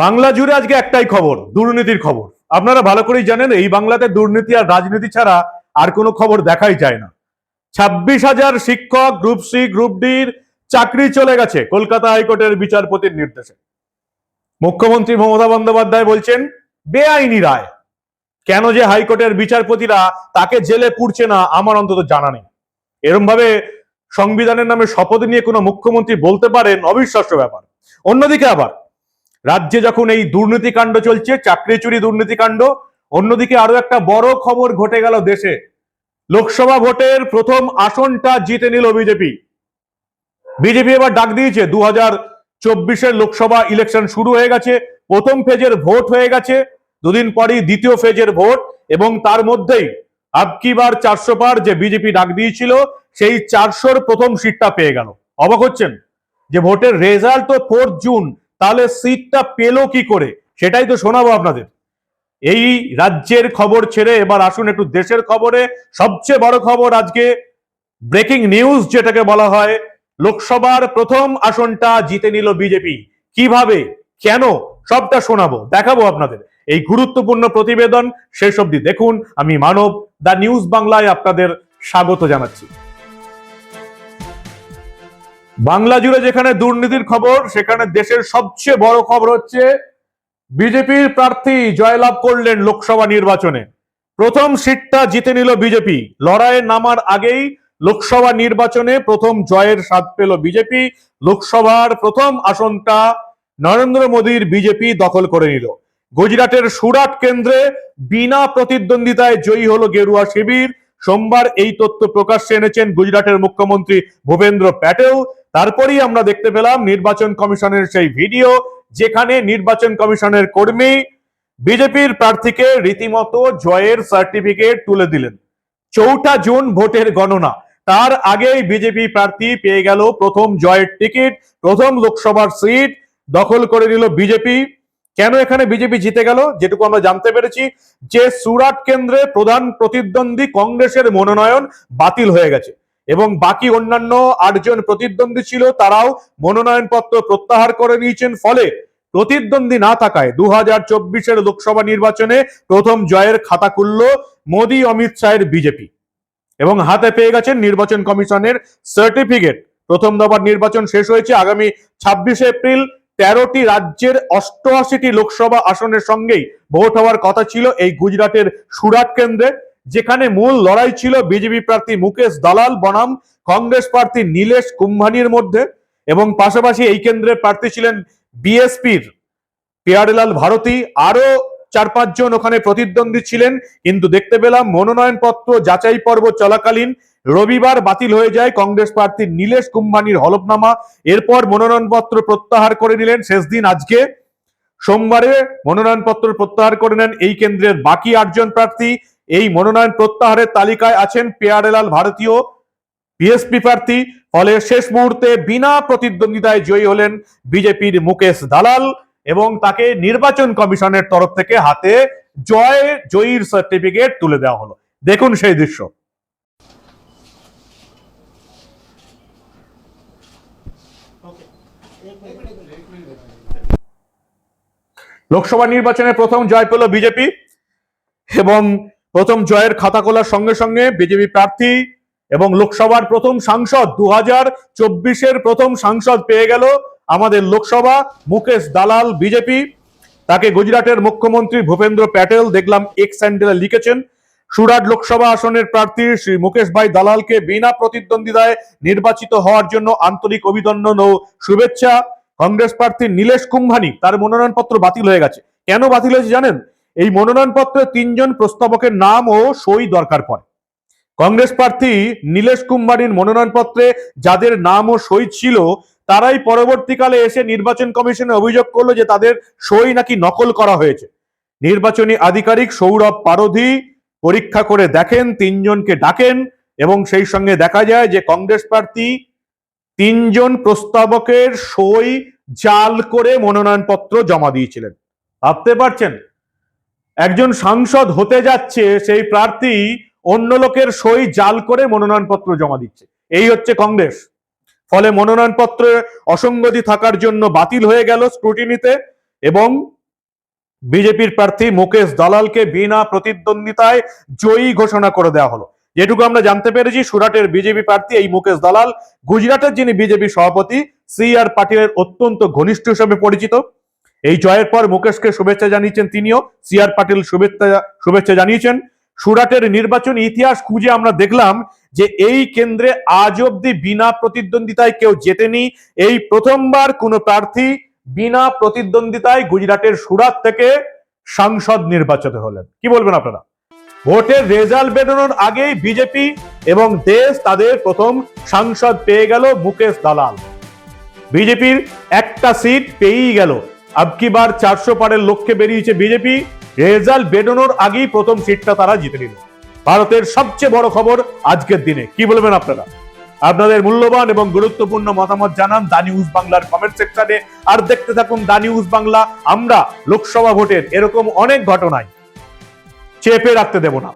বাংলা জুড়ে আজকে একটাই খবর, দুর্নীতির খবর। আপনারা ভালো করেই জানেন, এই বাংলাতে দুর্নীতি আর রাজনীতি ছাড়া আর কোনো খবর দেখাই যায় না। ছাব্বিশ হাজার শিক্ষক, গ্রুপ সি, গ্রুপ ডির চাকরি চলে গেছে, কলকাতা হাইকোর্টের বিচারপতির নির্দেশে। মুখ্যমন্ত্রী মমতা বন্দ্যোপাধ্যায় বলছেন, বেআইনি রায়। কেন যে হাইকোর্টের বিচারপতিরা তাকে জেলে পুড়ছে না, আমার অন্তত জানা নেই। এরম ভাবে সংবিধানের নামে শপথ নিয়ে কোনো মুখ্যমন্ত্রী বলতে পারেন, অবিশ্বাস্য ব্যাপার। অন্যদিকে আবার রাজ্যে যখন এই দুর্নীতিকাণ্ড চলছে, চাকরি চুরি দুর্নীতিকাণ্ড, অন্যদিকে আরও একটা বড় খবর ঘটে গেল দেশে। লোকসভা ভোটের প্রথম আসনটা জিতে নিল বিজেপি। বিজেপি এবার ডাক দিয়েছে দু হাজার চব্বিশের লোকসভা ইলেকশন শুরু হয়ে গেছে, প্রথম ফেজের ভোট হয়ে গেছে, দুদিন পরই দ্বিতীয় ফেজের ভোট, এবং তার মধ্যেই আবকিবার চারশো পার যে বিজেপি ডাক দিয়েছিল, সেই চারশোর প্রথম সিটটা পেয়ে গেল। অবাক হচ্ছেন যে ভোটের রেজাল্ট তো ফোর্থ জুন তাহলে সিটটা পেল কি করে? সেটাই তো শোনাবো আপনাদের। এই রাজ্যের খবর ছেড়ে এবার আসুন একটু দেশের খবরে। সবচেয়ে বড় খবর আজকে ব্রেকিং নিউজ যেটাকে বলা হয়, লোকসভার প্রথম আসনটা জিতে নিল বিজেপি। কীভাবে? কেন? সবটা শোনাবো, দেখাবো আপনাদের। এই গুরুত্বপূর্ণ প্রতিবেদন শেষ অবধি দেখুন। আমি মানব দা নিউজ বাংলায় আপনাদের স্বাগত জানাচ্ছি। বাংলা জুড়ে যেখানে দুর্নীতির খবর, সেখানে দেশের সবচেয়ে বড় খবর হচ্ছে বিজেপির প্রার্থী জয়লাভ করলেন লোকসভা নির্বাচনে। প্রথম সিটটা জিতে নিল বিজেপি। লড়াইয়ে নামার আগেই লোকসভা নির্বাচনে প্রথম জয়ের স্বাদ পেল বিজেপি। লোকসভার প্রথম আসনটা নরেন্দ্র মোদীর বিজেপি দখল করে নিল। গুজরাটের সুরাট কেন্দ্রে বিনা প্রতিদ্বন্দ্বিতায় জয়ী হলো গেরুয়া শিবির। সোমবার এই তথ্য প্রকাশ্যে এনেছেন গুজরাটের মুখ্যমন্ত্রী ভূপেন্দ্র প্যাটেল। তারপরেই আমরা দেখতে পেলাম নির্বাচন কমিশনের সেই ভিডিও, যেখানে নির্বাচন কমিশনের কর্মী বিজেপির প্রার্থীকে রীতিমতো জয়ের সার্টিফিকেট তুলে দিলেন। চৌঠা জুন ভোটের গণনা। তার আগেই বিজেপি প্রার্থী পেয়ে গেল প্রথম জয়ের টিকিট, প্রথম লোকসভার সিট দখল করে নিল বিজেপি। কেন এখানে বিজেপি জিতে গেল? যেটুকু আমরা জানতে পেরেছি যে সুরাট কেন্দ্রে প্রধান প্রতিদ্বন্দ্বী কংগ্রেসের মনোনয়ন বাতিল হয়ে গেছে। এবং বাকি অন্যান্য আটজন প্রতিদ্বন্দ্বী ছিল, তারাও মনোনয়ন পত্র প্রত্যাহার করে নিয়েছেন। ফলে প্রতিদ্বন্দ্বী না থাকায় দু হাজার চব্বিশের লোকসভা নির্বাচনে প্রথম জয়ের খাতা খুলল মোদী, অমিত শাহের বিজেপি। এবং হাতে পেয়ে গেছেন নির্বাচন কমিশনের সার্টিফিকেট। প্রথম দফার নির্বাচন শেষ হয়েছে আগামী ছাব্বিশে এপ্রিল। তেরোটি রাজ্যের অষ্টআশিটি লোকসভা আসনের সঙ্গেই ভোট হওয়ার কথা ছিল এই গুজরাটের সুরাট কেন্দ্রে। যেখানে মূল লড়াই ছিল বিজেপি প্রার্থী মুকেশ দালাল বনাম, কংগ্রেস প্রার্থী নীলেশ কুম্ভানির মধ্যে, এবং পাশাপাশি এই কেন্দ্রের প্রার্থী ছিলেন বিএসপির পেয়ারেলাল ভারতী। আরও চার পাঁচজন ওখানে প্রতিদ্বন্দ্বী ছিলেন, কিন্তু দেখতে পেলাম মনোনয়ন পত্র যাচাই পর্ব চলাকালীন। রবিবার বাতিল হয়ে যায় কংগ্রেস প্রার্থী নীলেশ কুম্ভানির হলফনামা। এরপর মনোনয়নপত্র প্রত্যাহার করে নিলেন শেষ দিন আজকে। সোমবারে মনোনয়নপত্র প্রত্যাহার করে নেন এই কেন্দ্রের বাকি আটজন প্রার্থী। এই মনোনয়ন প্রত্যাহারের তালিকায় আছেন পেয়ারেলাল ভারতীয় বিএসপি প্রার্থী। ফলে শেষ মুহূর্তে বিনা প্রতিদ্বন্দ্বিতায় জয়ী হলেন বিজেপির মুকেশ দালাল এবং তাকে নির্বাচন কমিশনের তরফ থেকে হাতে জয়, জয়ীর সার্টিফিকেট তুলে দেওয়া হলো। দেখুন সেই দৃশ্য। লোকসভা নির্বাচনে প্রথম জয় পেল বিজেপি এবং প্রথম জয়ের খাতা খোলার সঙ্গে সঙ্গে বিজেপি প্রার্থী এবং লোকসভার প্রথম সাংসদ দু হাজার চব্বিশের প্রথম সাংসদ পেয়ে গেল আমাদের লোকসভা, মুকেশ দালাল বিজেপি। তাকে গুজরাটের মুখ্যমন্ত্রী ভূপেন্দ্র প্যাটেল দেখলাম এক্স স্যান্ডেলে লিখেছেন। সুরাট লোকসভা আসনের প্রার্থী শ্রী মুকেশ ভাই দালালকে বিনা প্রতিদ্বন্দ্বিতায় নির্বাচিত হওয়ার জন্য আন্তরিক অভিনন্দন ও শুভেচ্ছা। কংগ্রেস প্রার্থী নীলেশ কুম্ভানি, তার মনোনয়নপত্র বাতিল হয়ে গেছে। কেন বাতিল হয়েছে জানেন? এই মনোনয়নপত্রে তিনজন প্রস্তাবকের নাম ও সই দরকার পড়ে। কংগ্রেস প্রার্থী নীলেশ কুম্ভানির মনোনয়নপত্রে যাদের নাম ও সই ছিল, তারাই পরবর্তীকালে এসে নির্বাচন কমিশনে অভিযোগ করল যে তাদের সই নাকি নকল করা হয়েছে। নির্বাচনী আধিকারিক সৌরভ পারধি পরীক্ষা করে দেখেন, তিনজনকে ডাকেন এবং সেই সঙ্গে দেখা যায় যে কংগ্রেস প্রার্থী তিনজন প্রস্তাবকের সই জাল করে মনোনয়নপত্র জমা দিয়েছিলেন। ভাবতে পারছেন? একজন সাংসদ হতে যাচ্ছে, সেই প্রার্থী অন্য লোকের সই জাল করে মনোনয়নপত্র জমা দিচ্ছে। এই হচ্ছে কংগ্রেস। ফলে মনোনয়নপত্রে অসঙ্গতি থাকার জন্য বাতিল হয়ে গেল স্ক্রুটিনিতে এবং বিজেপির প্রার্থী মুকেশ দালালকে বিনা প্রতিদ্বন্দ্বিতায় জয়ী ঘোষণা করে দেওয়া হলো। যেটুকু আমরা জানতে পেরেছি, সুরাটের বিজেপি প্রার্থী এই মুকেশ দালাল, গুজরাটের যিনি বিজেপি সভাপতি, সি আর পাটিলের অত্যন্ত ঘনিষ্ঠ হিসেবে পরিচিত। এই জয়ের পর মুকেশকে শুভেচ্ছা জানিয়েছেন তিনিও। সি আর পাটিল শুভেচ্ছা শুভেচ্ছা জানিয়েছেন। সুরাটের নির্বাচনী ইতিহাস খুঁজে আমরা দেখলাম যে এই কেন্দ্রে আজ অব্দি বিনা প্রতিদ্বন্দ্বিতায় কেউ জেতেনি। এই প্রথমবার কোনো প্রার্থী বিনা প্রতিদ্বন্দ্বিতায় গুজরাটের সুরাট থেকে সাংসদ নির্বাচিত হলেন। কি বলবেন আপনারা? ভোটের রেজাল্ট বেরোনোর আগেই বিজেপি এবং দেশ তাদের প্রথম সাংসদ পেয়ে গেল মুকেশ দালাল। বিজেপির একটা সিট পেয়েই গেল। আবকিবার চারশো পারের লক্ষ্যে বেরিয়েছে বিজেপি? রেজাল্ট বেরোনোর আগেই প্রথম সিটটা তারা জিতে নিল। ভারতের সবচেয়ে বড় খবর আজকের দিনে। কি বলবেন আপনারা? আপনাদের মূল্যবান এবং গুরুত্বপূর্ণ মতামত জানান দা নিউজ বাংলার কমেন্ট সেকশনে। আর দেখতে থাকুন দা নিউজ বাংলা। আমরা লোকসভা ভোটের এরকম অনেক ঘটনায় চেপে রাখতে দেব না।